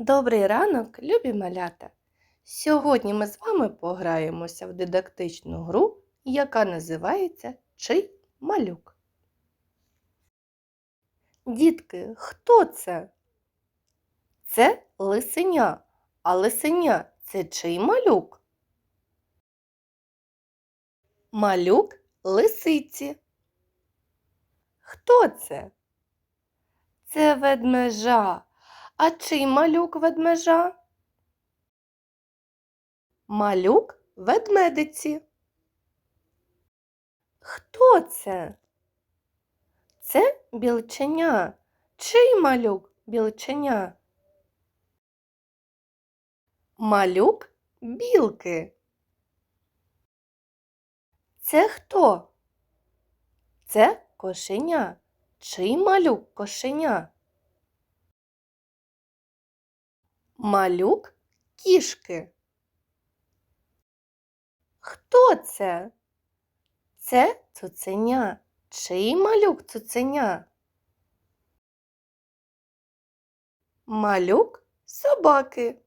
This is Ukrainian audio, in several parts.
Добрий ранок, любі малята! Сьогодні ми з вами пограємося в дидактичну гру, яка називається Чий малюк. Дітки, хто це? Це лисеня. А лисеня це чий малюк? Малюк лисиці. Хто це? Це ведмежа. А чий малюк ведмежа? Малюк ведмедиці. Хто це? Це білченя. Чий малюк білченя? Малюк білки. Це хто? Це кошеня. Чий малюк кошеня? Малюк кішки. Хто це? Це цуценя. Чий малюк цуценя? Малюк собаки.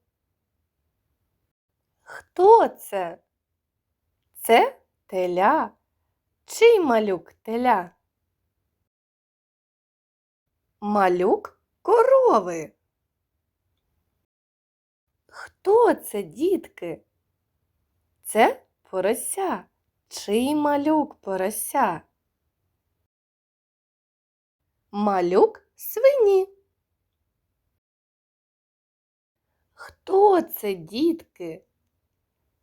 Хто це? Це теля. Чий малюк теля? Малюк корови. Хто це, дітки? Це порося. Чий малюк порося? Малюк свині. Хто це, дітки?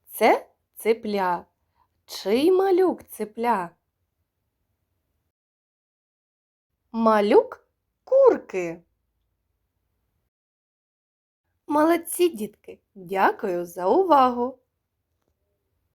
Це ципля. Чий малюк ципля? Малюк курки. Молодці, дітки! Дякую за увагу!